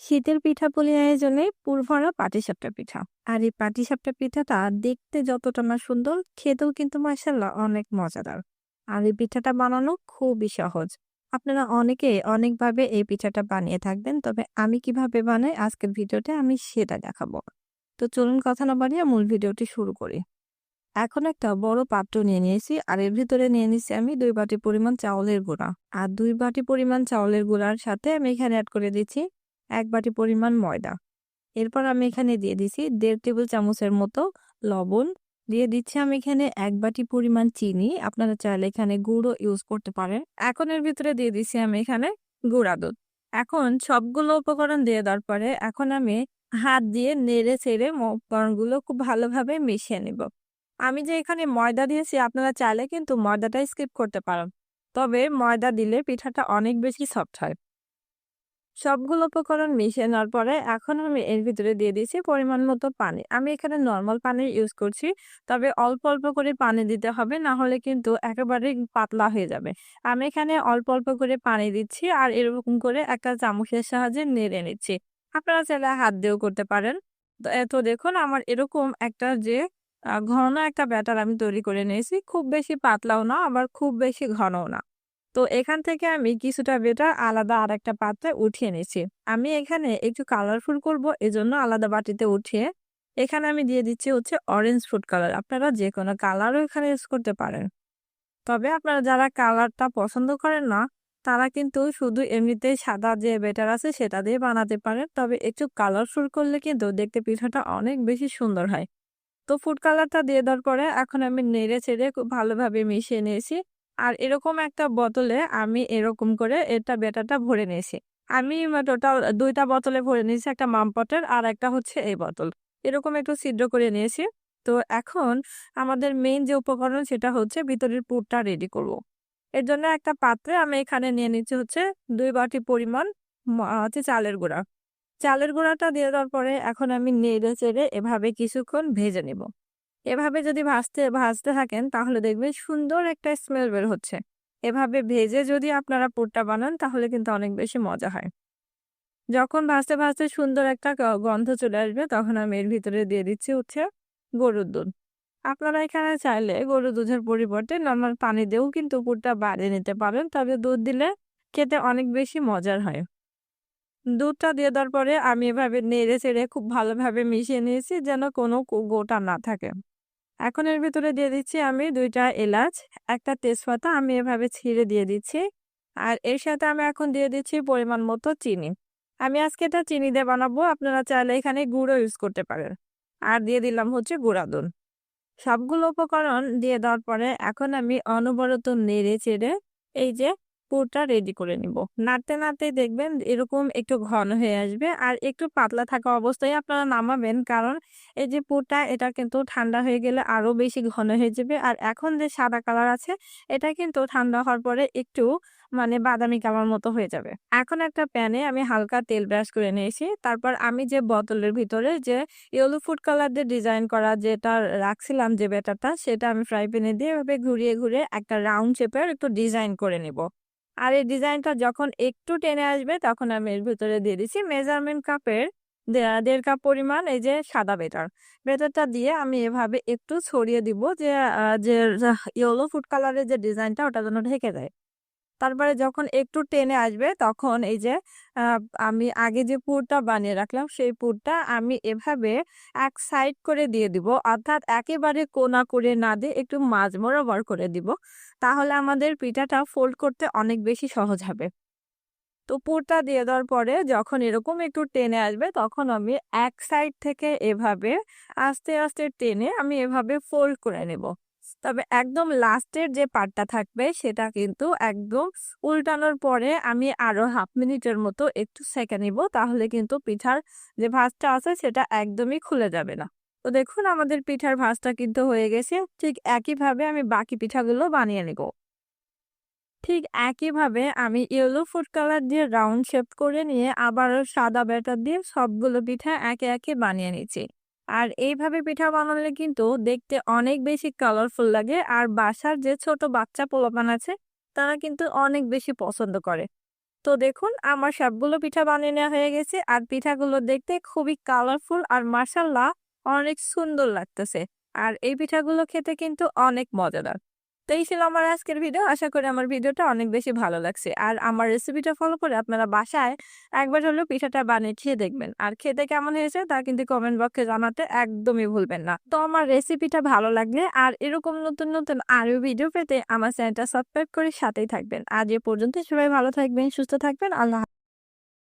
শীতের পিঠাপুলির আয়োজনে পুরভরা পাটিসাপটা পিঠা। আর এই পাটিসাপটা পিঠাটা দেখতে যতটা না সুন্দর, খেতেও কিন্তু মাসাল্লাহ অনেক মজাদার। আর এই পিঠাটা বানানো খুবই সহজ। আপনারা অনেকে অনেকভাবে এই পিঠাটা বানিয়ে থাকবেন, তবে আমি কীভাবে বানাই আজকের ভিডিওতে আমি সেটা দেখাবো। তো চলুন কথা না বাড়িয়ে মূল ভিডিওটি শুরু করি। এখন একটা বড় পাত্র নিয়ে নিয়েছি, আর এর ভিতরে নিয়ে নিয়েছি আমি দুই বাটি পরিমাণ চাউলের গুঁড়া। আর দুই বাটি পরিমাণ চাউলের গুঁড়ার সাথে আমি এখানে অ্যাড করে দিচ্ছি এক বাটি পরিমাণ ময়দা। এরপর আমি এখানে দিয়ে দিচ্ছি দেড় টেবিল চামচের মতো লবণ। দিয়ে দিচ্ছি আমি এখানে এক বাটি পরিমাণ চিনি। আপনারা চাইলে এখানে গুঁড়ো ইউজ করতে পারেন। এখন এর ভিতরে দিয়ে দিছি আমি এখানে গুঁড়া দুধ। এখন সবগুলো উপকরণ দিয়ে দেওয়ার পরে এখন আমি হাত দিয়ে নেড়ে ছেড়ে উপকরণগুলো খুব ভালোভাবে মিশিয়ে নিব। আমি যে এখানে ময়দা দিয়েছি, আপনারা চাইলে কিন্তু ময়দাটা স্কিপ করতে পারেন। তবে ময়দা দিলে পিঠাটা অনেক বেশি সফট হয়। সবগুলো উপকরণ মিশিয়ে নেওয়ার পরে এখন আমি এর ভিতরে দিয়ে দিয়েছি পরিমাণ মতো পানি। আমি এখানে নর্মাল পানি ইউজ করছি, তবে অল্প অল্প করে পানি দিতে হবে, না হলে কিন্তু একেবারে পাতলা হয়ে যাবে। আমি এখানে অল্প অল্প করে পানি দিচ্ছি আর এরকম করে একটা চামচের সাহায্যে নেড়ে নিচ্ছি। আপনারা চাইলে হাত দিয়েও করতে পারেন। তো দেখুন আমার এরকম একটা যে ঘন একটা ব্যাটার আমি তৈরি করে নিয়েছি। খুব বেশি পাতলাও না, আবার খুব বেশি ঘনও না। তো এখান থেকে আমি কিছুটা বেটার আলাদা আর একটা পাত্রে উঠিয়ে নিয়েছি আমি এখানে একটু কালারফুল করব, এজন্য আলাদা বাটিতে উঠিয়ে এখানে আমি দিয়ে দিচ্ছি হচ্ছে অরেঞ্জ ফুড কালার আপনারা যে কোনো কালারও এখানে ইউজ করতে পারেন। তবে আপনারা যারা কালারটা পছন্দ করেন না, তারা কিন্তু শুধু এমনিতেই সাদা যে বেটার আছে সেটা দিয়ে বানাতে পারেন। তবে একটু কালারফুল করলে কিন্তু দেখতে পিঠাটা অনেক বেশি সুন্দর হয়। তো ফুড কালারটা দিয়ে দেওয়ার পরে এখন আমি নেড়ে ছেড়ে খুব ভালোভাবে মিশিয়ে নিয়েছি। আর এরকম একটা বোতলে আমি এরকম করে এটা বেটাটা ভরে নিয়েছি। আমি টোটাল দুইটা বোতলে ভরে নিয়েছি, একটা মামপটের আর একটা হচ্ছে এই বোতল। এরকম একটু ছিদ্র করে নিয়েছি। তো এখন আমাদের মেইন যে উপকরণ সেটা হচ্ছে ভিতরের পুরটা রেডি করব। এর জন্য একটা পাত্রে আমি এখানে নিয়ে নিচ্ছি হচ্ছে দুই বাটি পরিমাণ হচ্ছে চালের গুঁড়া। চালের গুঁড়াটা দিয়ে দেওয়ার পরে এখন আমি নেড়ে চেড়ে এভাবে কিছুক্ষণ ভেজে নেব। এভাবে যদি ভাজতে ভাজতে থাকেন, তাহলে দেখবেন সুন্দর একটা স্মেল বের হচ্ছে। এভাবে ভেজে যদি আপনারা পুরটা বানান, তাহলে কিন্তু অনেক বেশি মজা হয়। যখন ভাজতে ভাজতে সুন্দর একটা গন্ধ চলে আসবে, তখন আমি এর ভিতরে দিয়ে দিচ্ছি হচ্ছে গরুর দুধ। আপনারা এখানে চাইলে গরুর দুধের পরিবর্তে নর্মাল পানি দিয়েও কিন্তু পুরটা বাড়িয়ে নিতে পারেন, তবে দুধ দিলে খেতে অনেক বেশি মজার হয়। দুধটা দিয়ে দেওয়ার পরে আমি এভাবে নেড়ে চেড়ে খুব ভালোভাবে মিশিয়ে নিয়েছি, যেন কোনো গোটা না থাকে। এখন এর ভিতরে দিয়ে দিচ্ছি আমি দুইটা এলাচ, একটা তেজপাতা আমি এভাবে ছিঁড়ে দিয়ে দিচ্ছি। আর এর সাথে আমি এখন দিয়ে দিচ্ছি পরিমাণ মতো চিনি। আমি আজকে এটা চিনি দিয়ে বানাবো, আপনারা চাইলে এখানে গুঁড়ো ইউজ করতে পারেন। আর দিয়ে দিলাম হচ্ছে গুঁড়া দুধ। সবগুলো উপকরণ দিয়ে দেওয়ার পরে এখন আমি অনবরত নেড়ে চেড়ে এই যে পুরটা রেডি করে নিব। নাড়তে নাড়তে দেখবেন এরকম একটু ঘন হয়ে আসবে আর একটু পাতলা থাকা অবস্থায় আপনারা নামাবেন কারণ এই যে পুরটা এটা কিন্তু ঠান্ডা হয়ে গেলে আরও বেশি ঘন হয়ে যাবে আর এখন যে সাদা কালার আছে এটা কিন্তু ঠান্ডা হওয়ার পরে একটু মানে বাদামি কালার মতো হয়ে যাবে। এখন একটা প্যানে আমি হালকা তেল ব্রাশ করে নিয়েছি। তারপর আমি যে বোতলের ভিতরে যে ইয়েলো ফুড কালার দিয়ে ডিজাইন করা যেটা রাখছিলাম যে ব্যাটারটা সেটা আমি ফ্রাই প্যানে দিয়ে এভাবে ঘুরিয়ে ঘুরিয়ে একটা রাউন্ড শেপের একটু ডিজাইন করে নিব। আর এই ডিজাইনটা যখন একটু টেনে আসবে, তখন আমি এর ভিতরে দিয়ে দিচ্ছি মেজারমেন্ট কাপের দেড় কাপ পরিমাণ এই যে সাদা বেটার। বেটারটা দিয়ে আমি এভাবে একটু ছড়িয়ে দিব যে যে ইয়েলো ফুড কালারের যে ডিজাইনটা, ওটা যেন ঢেকে যায়। তারপরে যখন একটু টেনে আসবে তখন এই যে আমি আগে যে পুরটা বানিয়ে রাখলাম সেই পুরটা আমি এভাবে এক সাইড করে দিয়ে দিব। অর্থাৎ একেবারে কোনা করে না দিয়ে একটু মাঝ বরাবর করে দিব। তাহলে আমাদের পিঠাটা ফোল্ড করতে অনেক বেশি সহজ হবে। তো পুরটা দিয়ে দেওয়ার পরে যখন এরকম একটু টেনে আসবে তখন আমি এক সাইড থেকে এভাবে আস্তে আস্তে টেনে আমি এভাবে ফোল্ড করে নেব। তবে একদম লাস্টের যে পার্টটা থাকবে, সেটা কিন্তু একদম উল্টানোর পরে আমি আরও হাফ মিনিটের মতো একটু সেঁকে নিব। তাহলে কিন্তু পিঠার যে ভাজটা আছে, সেটা একদমই খুলে যাবে না। তো দেখুন, আমাদের পিঠার ভাজটা কিন্তু হয়ে গেছে। ঠিক একইভাবে আমি বাকি পিঠাগুলো বানিয়ে নেব। ঠিক একইভাবে আমি ইয়েলো ফুড কালার দিয়ে রাউন্ড শেপ করে নিয়ে আবারও সাদা ব্যাটার দিয়ে সবগুলো পিঠা একে একে বানিয়ে নিচ্ছি। আর এইভাবে পিঠা বানালে কিন্তু দেখতে অনেক বেশি কালারফুল লাগে। আর বাসার যে ছোট বাচ্চা পোলাপান আছে, তারা কিন্তু অনেক বেশি পছন্দ করে। তো দেখুন, আমার সবগুলো পিঠা বানিয়ে নেওয়া হয়ে গেছে। আর পিঠাগুলো দেখতে খুবই কালারফুল আর মার্শাল্লাহ অনেক সুন্দর লাগতেছে। আর এই পিঠাগুলো খেতে কিন্তু অনেক মজাদার। তো এই ছিল আমার আজকের ভিডিও আশা করি আমার ভিডিওটা অনেক বেশি ভালো লাগছে। আর আমার রেসিপিটা ফলো করে আপনারা বাসায় একবার হলেও পিঠাটা বানিয়ে খেয়ে দেখবেন। আর খেতে কেমন হয়েছে তা কিন্তু কমেন্ট বক্সে জানাতে একদমই ভুলবেন না। তো আমার রেসিপিটা ভালো লাগলে আর এরকম নতুন নতুন আরও ভিডিও পেতে আমার চ্যানেলটা সাবস্ক্রাইব করে সাথেই থাকবেন। আজ এ পর্যন্ত সবাই ভালো থাকবেন, সুস্থ থাকবেন। আল্লাহ